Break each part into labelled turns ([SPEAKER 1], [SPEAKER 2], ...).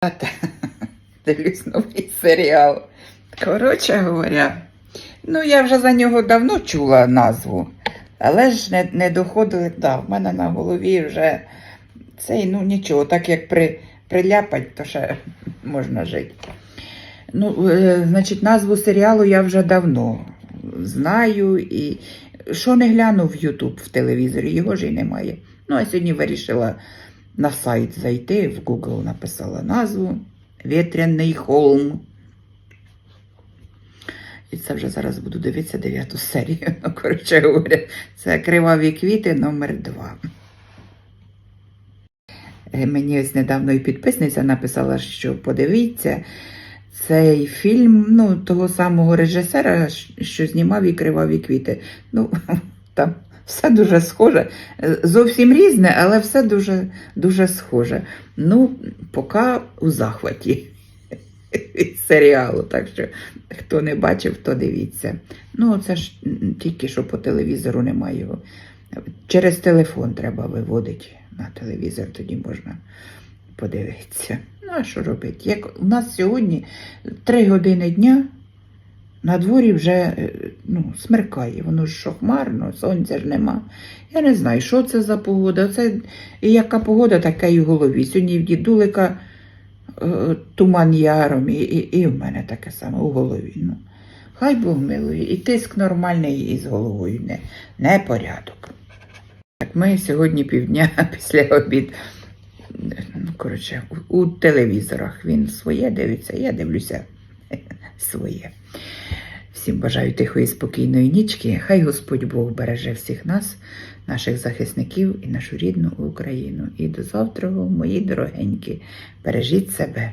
[SPEAKER 1] Та, Дивлюсь новий серіал. Коротше говоря, ну я вже за нього давно чула назву, але ж не, не доходили. Да, в мене на голові вже цей, ну нічого, так як при, приляпать, то ще можна жити. Ну, е, значить, назву серіалу я вже давно знаю і що не гляну в Ютуб в телевізорі, його ж і немає. Ну, а сьогодні вирішила на сайт зайти, в Google написала назву Вітряний холм. І це вже зараз буду дивитися дев'яту серію. Ну, коротше говоря, це криваві квіти номер 2 Мені ось недавно і підписниця написала, що подивіться цей фільм ну, того самого режисера, що знімав і криваві квіти. Ну, там все дуже схоже. Е, Зовсім різне, але все дуже, дуже схоже. Ну, поки у захваті від серіалу. Так що, хто не бачив, то дивіться. Ну, це ж тільки що по телевізору немає його. Через телефон треба виводити на телевізор, тоді можна подивитися. Ну, а що робити? Як у нас сьогодні 3 години дня. На дворі вже е, ну, смеркає, воно ж що хмарно, сонця ж нема. Я не знаю, що це за погода. Це і яка погода, така і в голові. Сьогодні в дідулика е, туман яром, і, і, і в мене таке саме у голові. Ну. Хай Бог милує, і тиск нормальний із головою, не, не порядок. Так ми сьогодні півдня після обід. Ну, коротше, у, у телевізорах він своє дивиться, я дивлюся своє. Всім бажаю тихої спокійної нічки. Хай Господь Бог береже всіх нас, наших захисників і нашу рідну Україну. І до завтра, мої дорогенькі, бережіть себе.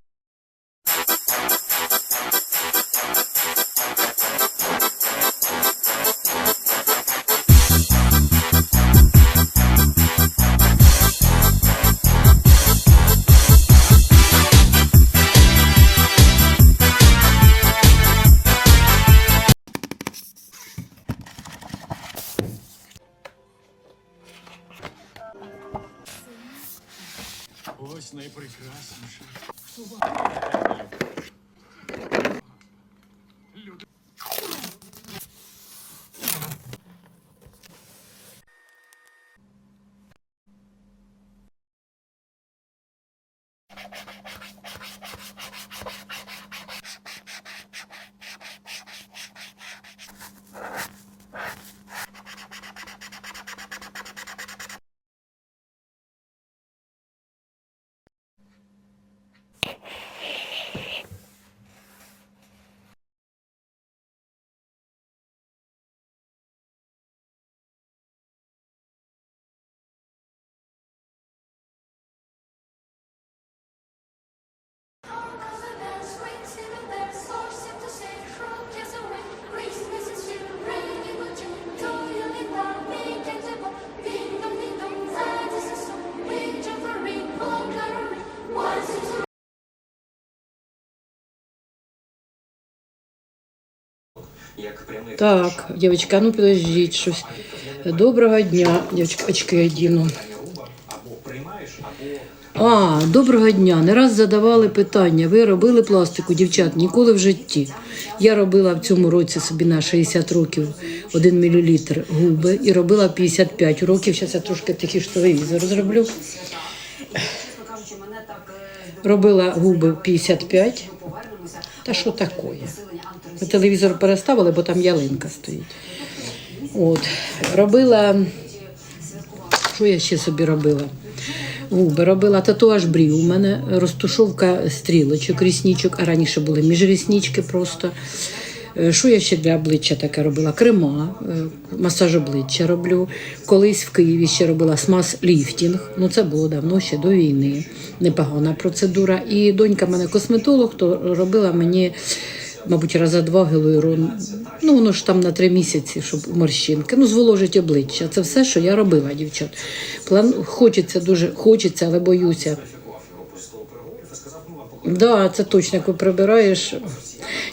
[SPEAKER 2] Так, девочка, а ну подождіть щось. Доброго дня, девочка, очки одіну. А, доброго дня. Не раз задавали питання. Ви робили пластику, дівчат, ніколи в житті. Я робила в цьому році собі на 60 років 1 мл губи і робила 55 років. Зараз я трошки тихіше телевізор зроблю. Робила губи в 55. Та що таке? Ми телевізор переставили, бо там ялинка стоїть. От. Робила. Що я ще собі робила? Губи робила татуаж брів. У мене розтушовка стрілочок, ріснічок, а раніше були міжріснічки просто. Е, Що я ще для обличчя таке робила? Крема, е, масаж обличчя роблю. Колись в Києві ще робила смаз-ліфтінг. Ну це було давно ще до війни. Непогана процедура. І донька мене косметолог, то робила мені, мабуть, раза два гелуйрон. Ну, воно ж там на три місяці, щоб морщинки. Ну, зволожить обличчя. Це все, що я робила, дівчат. План хочеться дуже, хочеться, але боюся. Да, це точно, ви прибираєш.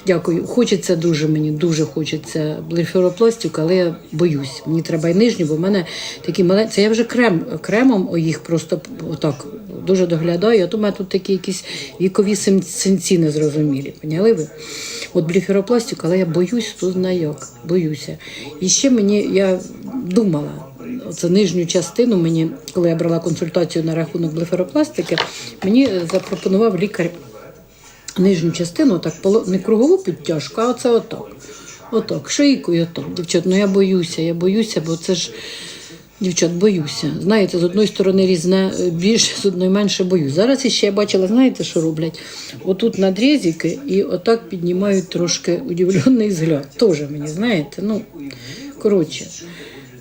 [SPEAKER 2] Дякую. Хочеться дуже мені, дуже хочеться блефіропластику, але я боюсь. Мені треба і нижню, бо в мене такі маленькі. Це я вже крем, кремом їх просто отак дуже доглядаю. А то в мене тут такі якісь вікові син- синці незрозумілі. Поняли ви? От блефіропластику, але я боюсь, хто знає як. Боюся. І ще мені я думала. Оце нижню частину мені, коли я брала консультацію на рахунок блефаропластики, мені запропонував лікар нижню частину, так не кругову підтяжку, а оце отак. Отак, шийкою отак. Дівчат, ну я боюся, я боюся, бо це ж. Дівчат, боюся. Знаєте, з одної сторони різне е, більше, з одної менше боюсь. Зараз іще я бачила, знаєте, що роблять? Отут надрізики і отак піднімають трошки удивлений взгляд. Тоже мені, знаєте, ну, коротше.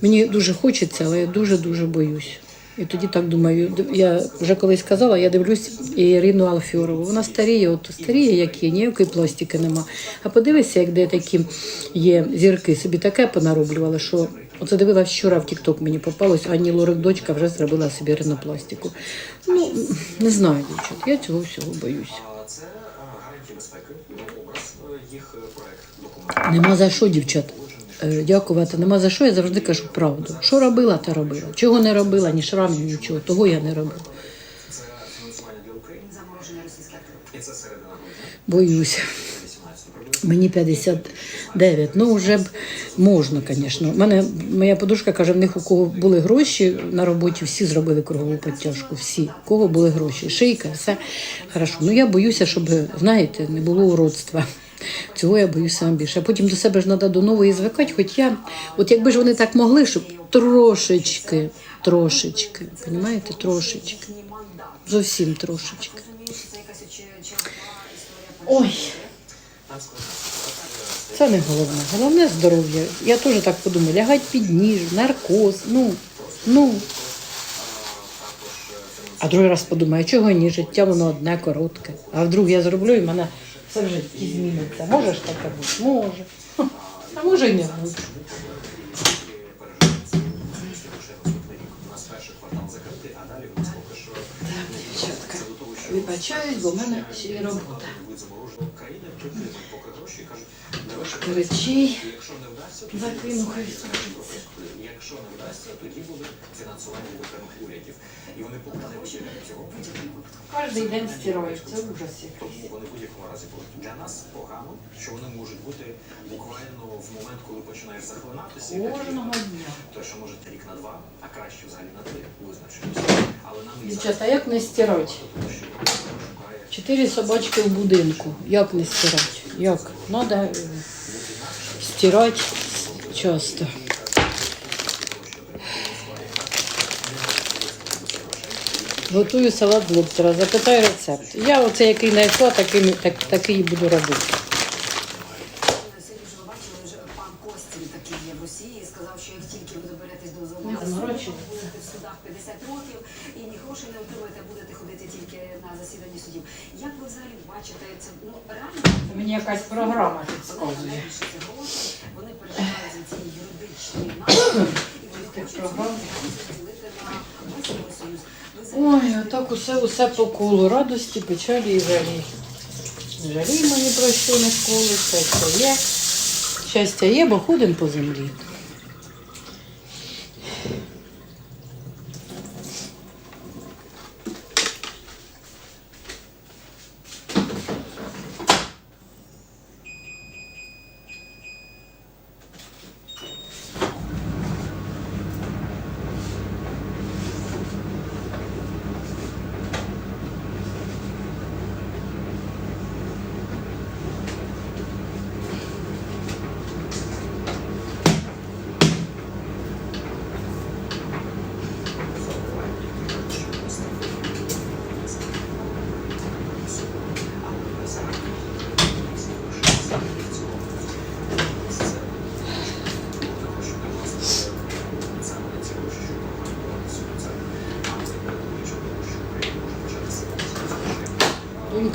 [SPEAKER 2] Мені дуже хочеться, але я дуже-дуже боюсь. І тоді так думаю, я вже колись казала, я дивлюсь Ірину Алфьорову. Вона старіє, от старіє, як є, ніякої пластики нема. А подивися, як де такі є зірки, собі таке понароблювали, що оце дивилась вчора в Тікток мені попалось, Ані Лорик дочка вже зробила собі ринопластику. Ну, не знаю, дівчат, я цього всього боюсь.
[SPEAKER 3] Це е, е.
[SPEAKER 2] Нема за що, дівчат. Е, Дякувати, нема за що, я завжди кажу правду. Що робила, та робила. Чого не робила, ні шрамів, нічого. Того я не робила. Боюся.
[SPEAKER 3] 18 приблизно.
[SPEAKER 2] Мені 59. Ну, вже б можна, звісно. Мене моя подружка каже, в них у кого були гроші на роботі, всі зробили кругову підтяжку. Всі. У кого були гроші. Шийка, все хорошо. Ну я боюся, щоб, знаєте, не було уродства. Цього я боюся саме більше. А потім до себе ж треба до нової звикати. Хоч я, от якби ж вони так могли, щоб трошечки, трошечки, розумієте, трошечки. Зовсім трошечки. Ой. Це не головне. Головне здоров'я. Я теж так подумаю, лягать під ніж, наркоз, ну, ну. А другий раз подумаю, чого ні, життя воно одне коротке. А вдруг я зроблю і мене все в житті зміниться. Може ж таке. А може й не буде. Вибачаюсь, бо в мене ще є робота. Речей закину, хай
[SPEAKER 3] якщо не вдасться, тоді буде фінансування окремих урядів. І вони виділяють цього.
[SPEAKER 2] Кожен день стирають, це ужас
[SPEAKER 3] в будь-якому разі будуть. Для нас погано, що вони можуть бути буквально в момент, коли починаєш захлинатися.
[SPEAKER 2] Кожного дня.
[SPEAKER 3] То, що може рік на два, а краще взагалі на три визначимося. Але нам
[SPEAKER 2] Дівчата, як не стирати? Чотири собачки в будинку. Як не стирати? Як? Е, стирати часто. Готую салат в лобстера. Запитай рецепт. Я оце який знайшла, такий, так, такий буду робити.
[SPEAKER 4] 50 років і ні грошей не отримаєте, будете ходити тільки на засіданні судів. Як ви взагалі бачите це? Ну реально
[SPEAKER 2] Мені якась програма
[SPEAKER 4] найбільше ці гроші, вони переживають за ці юридичні наслідки, і вони хочуть розділити на весь Євросоюз. Ви
[SPEAKER 2] Ой, отак усе, усе по колу. Радості, печалі і жалі. Жаліємо ні про що не школи, щастя є. Щастя є, бо ходимо по землі.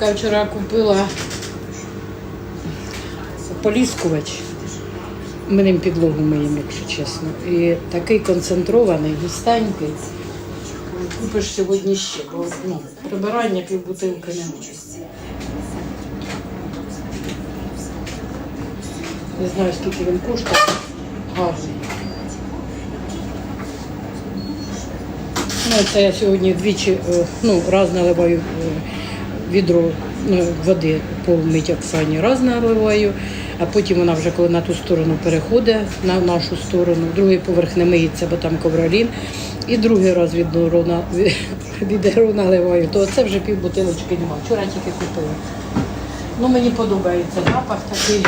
[SPEAKER 2] Донька вчора купила поліскувач. Ми ним підлогу миємо, якщо чесно. І такий концентрований, густенький. Купиш сьогодні ще, бо ну, прибирання півбутилки немає. Не знаю, скільки він коштує. Гарний. Ну, це я сьогодні двічі, е, ну, раз наливаю е, відро ну, води повмить Оксані, раз наливаю, а потім вона вже коли на ту сторону переходить, на нашу сторону, другий поверх не миється, бо там ковролін. І другий раз відро, на- відро наливаю, то це вже пів бутилочки немає. Вчора тільки купила. Ну, мені подобається запах такий.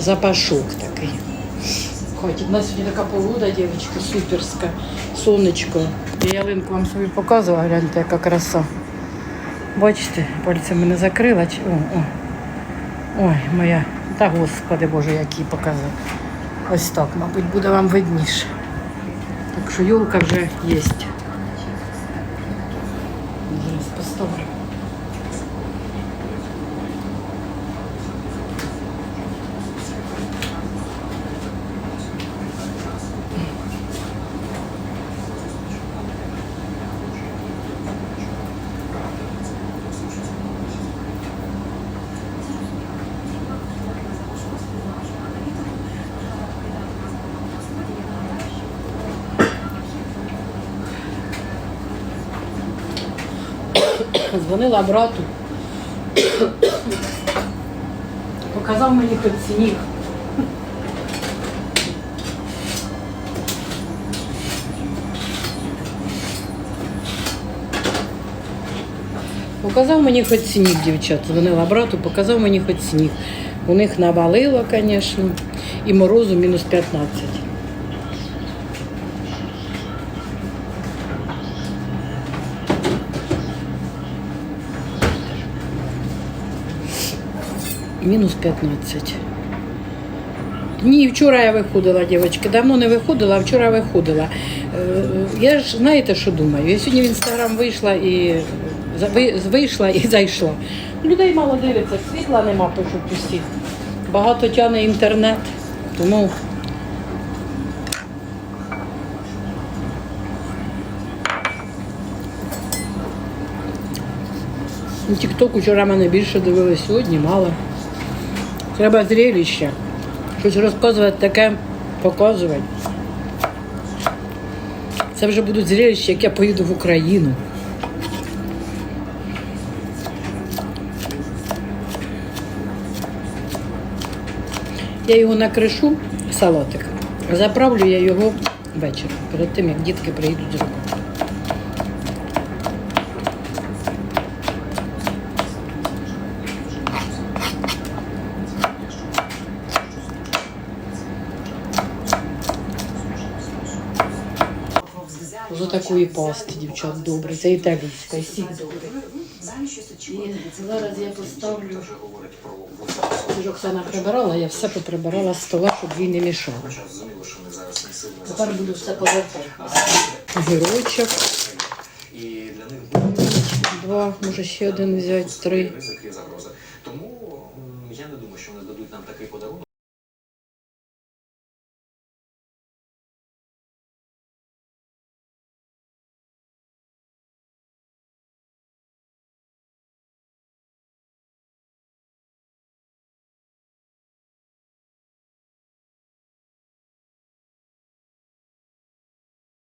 [SPEAKER 2] Запашок такий. Хоч у нас сьогодні така погода, дівчатка, суперська, сонечко. Я ялинку вам собі показувала, гляньте, яка краса. Бачите, пальцями не закрила. О, о. Ой, моя. Та господи Боже, який показав. Ось так, мабуть, буде вам видніше. Так що юлка вже є. Зараз поставлю. Дзвонила брату. Показав мені хоч сніг. Показав мені хоч сніг, дівчат. Дзвонила брату, показав мені хоч сніг. У них навалило, звісно, і морозу мінус 15. Мінус 15. Ні, вчора я виходила, дівчатки. Давно не виходила, а вчора виходила. Е, Я ж знаєте, що думаю? Я сьогодні в інстаграм вийшла і вийшла і зайшла. Людей мало дивиться, світла нема, пишуть усі. Багато тяне інтернет. Тому Ну, Тікток вчора мене більше дивились, сьогодні мало. Треба зрелище. Щось розказувати таке, показувати. Це вже будуть зрелища, як я поїду в Україну. Я його накришу, салатик. Заправлю я його ввечері, перед тим, як дітки приїдуть з роботи. З такої пасти, дівчат, добре. Це італійська, і сік
[SPEAKER 4] очікувати
[SPEAKER 2] Зараз я поставлю.
[SPEAKER 3] Говорить
[SPEAKER 2] Оксана прибирала, я все поприбирала з стола, щоб їй не мішало. Тепер буду все повертати.
[SPEAKER 3] Буде
[SPEAKER 2] два, може ще один взяти, три.